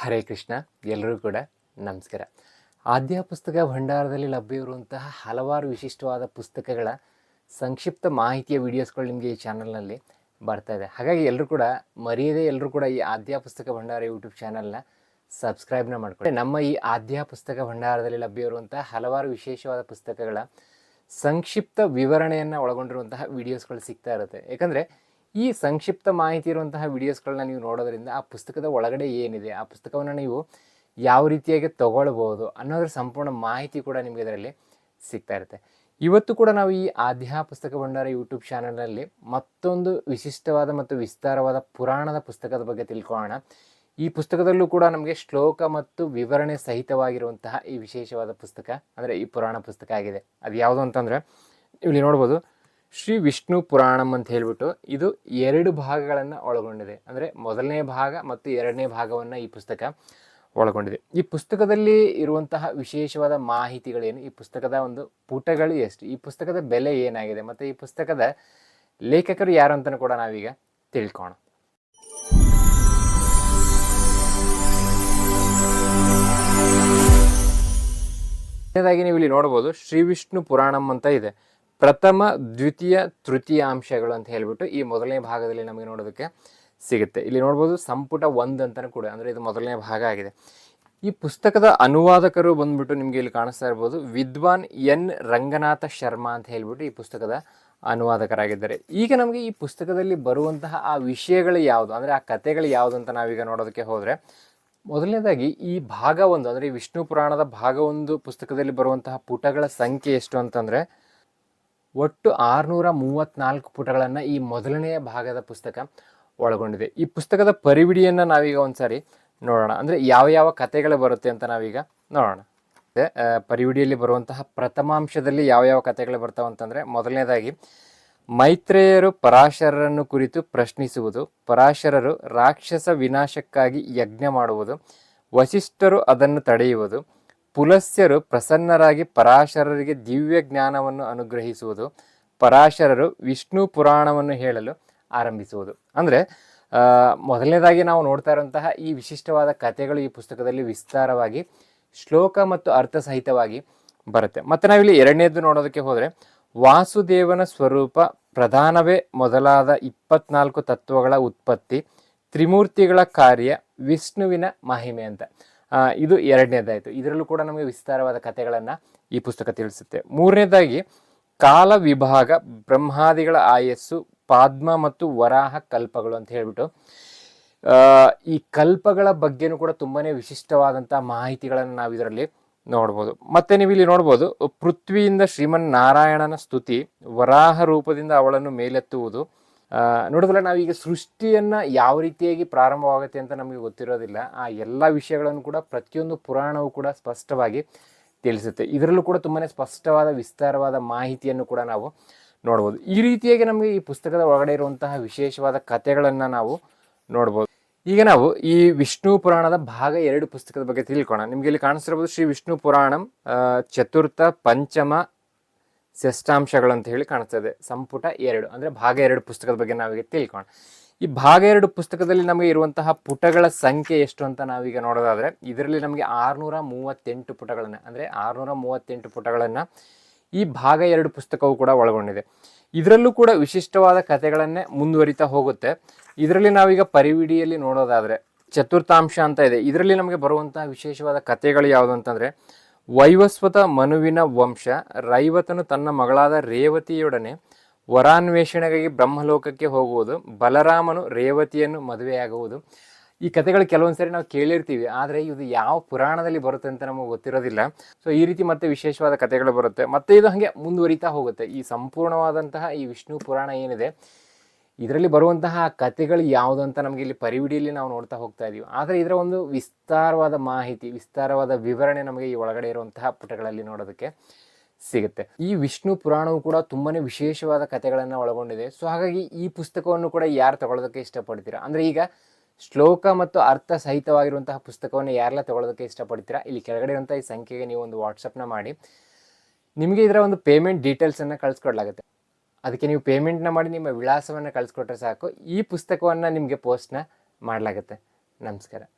ಹರೇ ಕೃಷ್ಣ ಎಲ್ಲರೂ ಕೂಡ ನಮಸ್ಕಾರ. ಆದ್ಯ ಪುಸ್ತಕ ಭಂಡಾರದಲ್ಲಿ ಲಭ್ಯವಿರುವಂತಹ ಹಲವಾರು ವಿಶಿಷ್ಟವಾದ ಪುಸ್ತಕಗಳ ಸಂಕ್ಷಿಪ್ತ ಮಾಹಿತಿಯ ವಿಡಿಯೋಸ್ಗಳು ನಿಮಗೆ ಈ ಚಾನಲ್ನಲ್ಲಿ ಬರ್ತಾ ಇದೆ. ಹಾಗಾಗಿ ಎಲ್ಲರೂ ಕೂಡ ಮರೆಯದೇ ಎಲ್ಲರೂ ಕೂಡ ಈ ಆದ್ಯ ಪುಸ್ತಕ ಭಂಡಾರ ಯೂಟ್ಯೂಬ್ ಚಾನಲ್ನ ಸಬ್ಸ್ಕ್ರೈಬ್ನ ಮಾಡ್ಕೊಳ್ಳಿ. ನಮ್ಮ ಈ ಆದ್ಯ ಪುಸ್ತಕ ಭಂಡಾರದಲ್ಲಿ ಲಭ್ಯವಿರುವಂತಹ ಹಲವಾರು ವಿಶೇಷವಾದ ಪುಸ್ತಕಗಳ ಸಂಕ್ಷಿಪ್ತ ವಿವರಣೆಯನ್ನು ಒಳಗೊಂಡಿರುವಂತಹ ವಿಡಿಯೋಸ್ಗಳು ಸಿಗ್ತಾ ಇರುತ್ತೆ. ಯಾಕಂದರೆ ಈ ಸಂಕ್ಷಿಪ್ತ ಮಾಹಿತಿ ಇರುವಂತಹ ವಿಡಿಯೋಸ್ಗಳನ್ನ ನೀವು ನೋಡೋದ್ರಿಂದ ಆ ಪುಸ್ತಕದ ಒಳಗಡೆ ಏನಿದೆ, ಆ ಪುಸ್ತಕವನ್ನು ನೀವು ಯಾವ ರೀತಿಯಾಗಿ ತಗೊಳ್ಬೋದು ಅನ್ನೋದ್ರ ಸಂಪೂರ್ಣ ಮಾಹಿತಿ ಕೂಡ ನಿಮಗೆ ಇದರಲ್ಲಿ ಸಿಗ್ತಾ ಇರುತ್ತೆ. ಇವತ್ತು ಕೂಡ ನಾವು ಈ ಆದ್ಯಾ ಪುಸ್ತಕ ಭಂಡಾರ ಯೂಟ್ಯೂಬ್ ಚಾನಲ್ನಲ್ಲಿ ಮತ್ತೊಂದು ವಿಶಿಷ್ಟವಾದ ಮತ್ತು ವಿಸ್ತಾರವಾದ ಪುರಾಣದ ಪುಸ್ತಕದ ಬಗ್ಗೆ ತಿಳ್ಕೊಳ್ಳೋಣ. ಈ ಪುಸ್ತಕದಲ್ಲೂ ಕೂಡ ನಮಗೆ ಶ್ಲೋಕ ಮತ್ತು ವಿವರಣೆ ಸಹಿತವಾಗಿರುವಂತಹ ಈ ವಿಶೇಷವಾದ ಪುಸ್ತಕ, ಅಂದರೆ ಈ ಪುರಾಣ ಪುಸ್ತಕ ಆಗಿದೆ. ಅದು ಯಾವುದು ಅಂತಂದರೆ, ಇಲ್ಲಿ ನೋಡ್ಬೋದು ಶ್ರೀ ವಿಷ್ಣು ಪುರಾಣಂ ಅಂತ ಹೇಳ್ಬಿಟ್ಟು ಇದು ಎರಡು ಭಾಗಗಳನ್ನು ಒಳಗೊಂಡಿದೆ. ಅಂದರೆ ಮೊದಲನೇ ಭಾಗ ಮತ್ತು ಎರಡನೇ ಭಾಗವನ್ನು ಈ ಪುಸ್ತಕ ಒಳಗೊಂಡಿದೆ. ಈ ಪುಸ್ತಕದಲ್ಲಿ ಇರುವಂತಹ ವಿಶೇಷವಾದ ಮಾಹಿತಿಗಳೇನು? ಈ ಪುಸ್ತಕದ ಒಂದು ಪುಟಗಳು ಎಷ್ಟು? ಈ ಪುಸ್ತಕದ ಬೆಲೆ ಏನಾಗಿದೆ? ಮತ್ತು ಈ ಪುಸ್ತಕದ ಲೇಖಕರು ಯಾರು ಅಂತಲೂ ಕೂಡ ನಾವೀಗ ತಿಳ್ಕೋಣ ಮೊದಲನೇದಾಗಿ ನೀವು ಇಲ್ಲಿ ನೋಡ್ಬೋದು ಶ್ರೀ ವಿಷ್ಣು ಪುರಾಣಂ ಅಂತ ಇದೆ. ಪ್ರಥಮ, ದ್ವಿತೀಯ ತೃತೀಯ ಅಂಶಗಳು ಅಂತ ಹೇಳಿಬಿಟ್ಟು ಈ ಮೊದಲನೇ ಭಾಗದಲ್ಲಿ ನಮಗೆ ನೋಡೋದಕ್ಕೆ ಸಿಗುತ್ತೆ. ಇಲ್ಲಿ ನೋಡ್ಬೋದು ಸಂಪುಟ ಒಂದು ಅಂತಲೂ ಕೂಡ, ಅಂದರೆ ಇದು ಮೊದಲನೇ ಭಾಗ ಆಗಿದೆ. ಈ ಪುಸ್ತಕದ ಅನುವಾದಕರು ಬಂದ್ಬಿಟ್ಟು ನಿಮಗೆ ಇಲ್ಲಿ ಕಾಣಿಸ್ತಾ ಇರ್ಬೋದು ವಿದ್ವಾನ್ ಎನ್. ರಂಗನಾಥ ಶರ್ಮಾ ಅಂತ ಹೇಳ್ಬಿಟ್ಟು ಈ ಪುಸ್ತಕದ ಅನುವಾದಕರಾಗಿದ್ದಾರೆ. ಈಗ ನಮಗೆ ಈ ಪುಸ್ತಕದಲ್ಲಿ ಬರುವಂತಹ ಆ ವಿಷಯಗಳು ಯಾವುದು, ಅಂದರೆ ಆ ಕಥೆಗಳು ಯಾವುದು ಅಂತ ನಾವೀಗ ನೋಡೋದಕ್ಕೆ ಹೋದರೆ, ಮೊದಲನೇದಾಗಿ ಈ ಭಾಗ ಒಂದು, ಅಂದರೆ ವಿಷ್ಣು ಪುರಾಣದ ಭಾಗ ಒಂದು ಪುಸ್ತಕದಲ್ಲಿ ಬರುವಂತಹ ಪುಟಗಳ ಸಂಖ್ಯೆ ಎಷ್ಟು ಅಂತಂದರೆ ಒಟ್ಟು ಆರುನೂರ ಮೂವತ್ತ್ನಾಲ್ಕು ಪುಟಗಳನ್ನು ಈ ಮೊದಲನೆಯ ಭಾಗದ ಪುಸ್ತಕ ಒಳಗೊಂಡಿದೆ. ಈ ಪುಸ್ತಕದ ಪರಿವಿಡಿಯನ್ನು ನಾವೀಗ ಒಂದ್ಸಾರಿ ನೋಡೋಣ. ಅಂದರೆ ಯಾವ ಯಾವ ಕಥೆಗಳು ಬರುತ್ತೆ ಅಂತ ನಾವೀಗ ನೋಡೋಣ. ಪರಿವಿಡಿಯಲ್ಲಿ ಬರುವಂತಹ ಪ್ರಥಮಾಂಶದಲ್ಲಿ ಯಾವ ಯಾವ ಕಥೆಗಳು ಬರ್ತಾವೆ ಅಂತಂದರೆ ಮೊದಲನೇದಾಗಿ, ಮೈತ್ರೇಯರು ಪರಾಶರರನ್ನು ಕುರಿತು ಪ್ರಶ್ನಿಸುವುದು, ಪರಾಶರರು ರಾಕ್ಷಸ ವಿನಾಶಕ್ಕಾಗಿ ಯಜ್ಞ ಮಾಡುವುದು, ವಸಿಷ್ಠರು ಅದನ್ನು ತಡೆಯುವುದು ಪುಲಸ್ಯರು ಪ್ರಸನ್ನರಾಗಿ ಪರಾಶರರಿಗೆ ದಿವ್ಯ ಜ್ಞಾನವನ್ನು ಅನುಗ್ರಹಿಸುವುದು, ಪರಾಶರರು ವಿಷ್ಣು ಪುರಾಣವನ್ನು ಹೇಳಲು ಆರಂಭಿಸುವುದು. ಅಂದರೆ ಮೊದಲನೇದಾಗಿ ನಾವು ನೋಡ್ತಾ ಇರುವಂತಹ ಈ ವಿಶಿಷ್ಟವಾದ ಕಥೆಗಳು ಈ ಪುಸ್ತಕದಲ್ಲಿ ವಿಸ್ತಾರವಾಗಿ ಶ್ಲೋಕ ಮತ್ತು ಅರ್ಥ ಸಹಿತವಾಗಿ ಬರುತ್ತೆ. ಮತ್ತು ನಾವಿಲ್ಲಿ ಎರಡನೇದು ನೋಡೋದಕ್ಕೆ ಹೋದರೆ, ವಾಸುದೇವನ ಸ್ವರೂಪ ಪ್ರಧಾನವೇ ಮೊದಲಾದ ಇಪ್ಪತ್ನಾಲ್ಕು ತತ್ವಗಳ ಉತ್ಪತ್ತಿ, ತ್ರಿಮೂರ್ತಿಗಳ ಕಾರ್ಯ ವಿಷ್ಣುವಿನ ಮಹಿಮೆ ಅಂತ. ಇದು ಎರಡನೇದಾಯಿತು. ಇದರಲ್ಲೂ ಕೂಡ ನಮಗೆ ವಿಸ್ತಾರವಾದ ಕಥೆಗಳನ್ನು ಈ ಪುಸ್ತಕ ತಿಳಿಸುತ್ತೆ. ಮೂರನೇದಾಗಿ, ಕಾಲ ವಿಭಾಗ, ಬ್ರಹ್ಮಾದಿಗಳ ಆಯಸ್ಸು, ಪಾದ್ಮ ಮತ್ತು ವರಾಹ ಕಲ್ಪಗಳು ಅಂತ ಹೇಳ್ಬಿಟ್ಟು ಈ ಕಲ್ಪಗಳ ಬಗ್ಗೆನೂ ಕೂಡ ತುಂಬಾ ವಿಶಿಷ್ಟವಾದಂಥ ಮಾಹಿತಿಗಳನ್ನು ನಾವು ಇದರಲ್ಲಿ ನೋಡ್ಬೋದು. ಮತ್ತೆ ನೀವು ಇಲ್ಲಿ ನೋಡ್ಬೋದು, ಪೃಥ್ವಿಯಿಂದ ಶ್ರೀಮನ್ ನಾರಾಯಣನ ಸ್ತುತಿ, ವರಾಹ ರೂಪದಿಂದ ಅವಳನ್ನು ಮೇಲೆತ್ತುವುದು ನೋಡಿದ್ರೆ ನಾವೀಗ ಸೃಷ್ಟಿಯನ್ನು ಯಾವ ರೀತಿಯಾಗಿ ಪ್ರಾರಂಭವಾಗುತ್ತೆ ಅಂತ ನಮಗೆ ಗೊತ್ತಿರೋದಿಲ್ಲ. ಆ ಎಲ್ಲ ವಿಷಯಗಳನ್ನು ಕೂಡ ಪ್ರತಿಯೊಂದು ಪುರಾಣವೂ ಕೂಡ ಸ್ಪಷ್ಟವಾಗಿ ತಿಳಿಸುತ್ತೆ. ಇದರಲ್ಲೂ ಕೂಡ ತುಂಬಾ ಸ್ಪಷ್ಟವಾದ, ವಿಸ್ತಾರವಾದ ಮಾಹಿತಿಯನ್ನು ಕೂಡ ನಾವು ನೋಡ್ಬೋದು. ಈ ರೀತಿಯಾಗಿ ನಮಗೆ ಈ ಪುಸ್ತಕದ ಒಳಗಡೆ ಇರುವಂತಹ ವಿಶೇಷವಾದ ಕಥೆಗಳನ್ನು ನಾವು ನೋಡ್ಬೋದು. ಈಗ ನಾವು ಈ ವಿಷ್ಣು ಪುರಾಣದ ಭಾಗ ಎರಡು ಪುಸ್ತಕದ ಬಗ್ಗೆ ತಿಳ್ಕೊಳ್ಳೋಣ. ನಿಮಗೆ ಇಲ್ಲಿ ಕಾಣಿಸ್ತಿರ್ಬೋದು ಶ್ರೀ ವಿಷ್ಣು ಪುರಾಣಂ ಚತುರ್ಥ, ಪಂಚಮ ಷಷ್ಟಾಂಶಗಳು ಅಂತ ಹೇಳಿ ಕಾಣಿಸ್ತದೆ. ಸಂಪುಟ ಎರಡು, ಅಂದರೆ ಭಾಗ ಎರಡು ಪುಸ್ತಕದ ಬಗ್ಗೆ ನಾವೀಗ ತಿಳ್ಕೋಣ ಈ ಭಾಗ ಎರಡು ಪುಸ್ತಕದಲ್ಲಿ ನಮಗೆ ಇರುವಂತಹ ಪುಟಗಳ ಸಂಖ್ಯೆ ಎಷ್ಟು ಅಂತ ನಾವೀಗ ನೋಡೋದಾದರೆ, ಇದರಲ್ಲಿ ನಮಗೆ ಆರುನೂರ ಮೂವತ್ತೆಂಟು ಪುಟಗಳನ್ನು, ಅಂದರೆ ಆರುನೂರ ಮೂವತ್ತೆಂಟು ಪುಟಗಳನ್ನು ಈ ಭಾಗ ಎರಡು ಪುಸ್ತಕವು ಕೂಡ ಒಳಗೊಂಡಿದೆ. ಇದರಲ್ಲೂ ಕೂಡ ವಿಶಿಷ್ಟವಾದ ಕಥೆಗಳನ್ನೇ ಮುಂದುವರಿತಾ ಹೋಗುತ್ತೆ. ಇದರಲ್ಲಿ ನಾವೀಗ ಪರಿವಿಡಿಯಲ್ಲಿ ನೋಡೋದಾದರೆ, ಚತುರ್ಥಾಂಶ ಅಂತ ಇದೆ. ಇದರಲ್ಲಿ ನಮಗೆ ಬರುವಂತಹ ವಿಶೇಷವಾದ ಕಥೆಗಳು ಯಾವುದು ಅಂತಂದರೆ ವೈವಸ್ವತ ಮನುವಿನ ವಂಶ, ರೈವತನು ತನ್ನ ಮಗಳಾದ ರೇವತಿಯೊಡನೆ ವರಾನ್ವೇಷಣೆಗಾಗಿ ಬ್ರಹ್ಮಲೋಕಕ್ಕೆ ಹೋಗುವುದು, ಬಲರಾಮನು ರೇವತಿಯನ್ನು ಮದುವೆಯಾಗುವುದು. ಈ ಕಥೆಗಳು ಕೆಲವೊಂದು ಸರಿ ನಾವು ಕೇಳಿರ್ತೀವಿ, ಆದರೆ ಇದು ಯಾವ ಪುರಾಣದಲ್ಲಿ ಬರುತ್ತೆ ಅಂತ ನಮಗೆ ಗೊತ್ತಿರೋದಿಲ್ಲ. ಸೊ ಈ ರೀತಿ ಮತ್ತೆ ವಿಶೇಷವಾದ ಕಥೆಗಳು ಬರುತ್ತೆ. ಮತ್ತೆ ಇದು ಹಾಗೆ ಮುಂದುವರಿತಾ ಹೋಗುತ್ತೆ. ಈ ಸಂಪೂರ್ಣವಾದಂತಹ ಈ ವಿಷ್ಣು ಪುರಾಣ ಏನಿದೆ ಇದರಲ್ಲಿ ಬರುವಂತಹ ಕಥೆಗಳು ಯಾವುದು ಅಂತ ನಮಗೆ ಇಲ್ಲಿ ಪರಿವಿಡಿಯಲ್ಲಿ ನಾವು ನೋಡ್ತಾ ಹೋಗ್ತಾ ಇದೀವಿ. ಆದರೆ ಇದರ ಒಂದು ವಿಸ್ತಾರವಾದ ಮಾಹಿತಿ, ವಿಸ್ತಾರವಾದ ವಿವರಣೆ ನಮಗೆ ಈ ಒಳಗಡೆ ಇರುವಂತಹ ಪುಟಗಳಲ್ಲಿ ನೋಡೋದಕ್ಕೆ ಸಿಗುತ್ತೆ. ಈ ವಿಷ್ಣು ಪುರಾಣವು ಕೂಡ ತುಂಬಾನೇ ವಿಶೇಷವಾದ ಕಥೆಗಳನ್ನು ಒಳಗೊಂಡಿದೆ. ಸೊ ಹಾಗಾಗಿ ಈ ಪುಸ್ತಕವನ್ನು ಕೂಡ ಯಾರು ತಗೊಳ್ಳೋದಕ್ಕೆ ಇಷ್ಟಪಡ್ತೀರಾ? ಅಂದರೆ ಈಗ ಶ್ಲೋಕ ಮತ್ತು ಅರ್ಥ ಸಹಿತವಾಗಿರುವಂತಹ ಪುಸ್ತಕವನ್ನು ಯಾರೆಲ್ಲ ತಗೊಳ್ಳೋದಕ್ಕೆ ಇಷ್ಟಪಡ್ತೀರಾ? ಇಲ್ಲಿ ಕೆಳಗಡೆ ಇರುವಂಥ ಈ ಸಂಖ್ಯೆಗೆ ನೀವು ಒಂದು ವಾಟ್ಸಪ್ನ ಮಾಡಿ. ನಿಮಗೆ ಇದರ ಒಂದು ಪೇಮೆಂಟ್ ಡೀಟೇಲ್ಸನ್ನು ಕಳಿಸ್ಕೊಡ್ಲಾಗುತ್ತೆ. ಅದಕ್ಕೆ ನೀವು ಪೇಮೆಂಟ್ನ ಮಾಡಿ ನಿಮ್ಮ ವಿಳಾಸವನ್ನು ಕಳಿಸ್ಕೊಟ್ರೆ ಸಾಕು. ಈ ಪುಸ್ತಕವನ್ನು ನಿಮಗೆ ಪೋಸ್ಟ್ನ ಮಾಡಲಾಗುತ್ತೆ. ನಮಸ್ಕಾರ.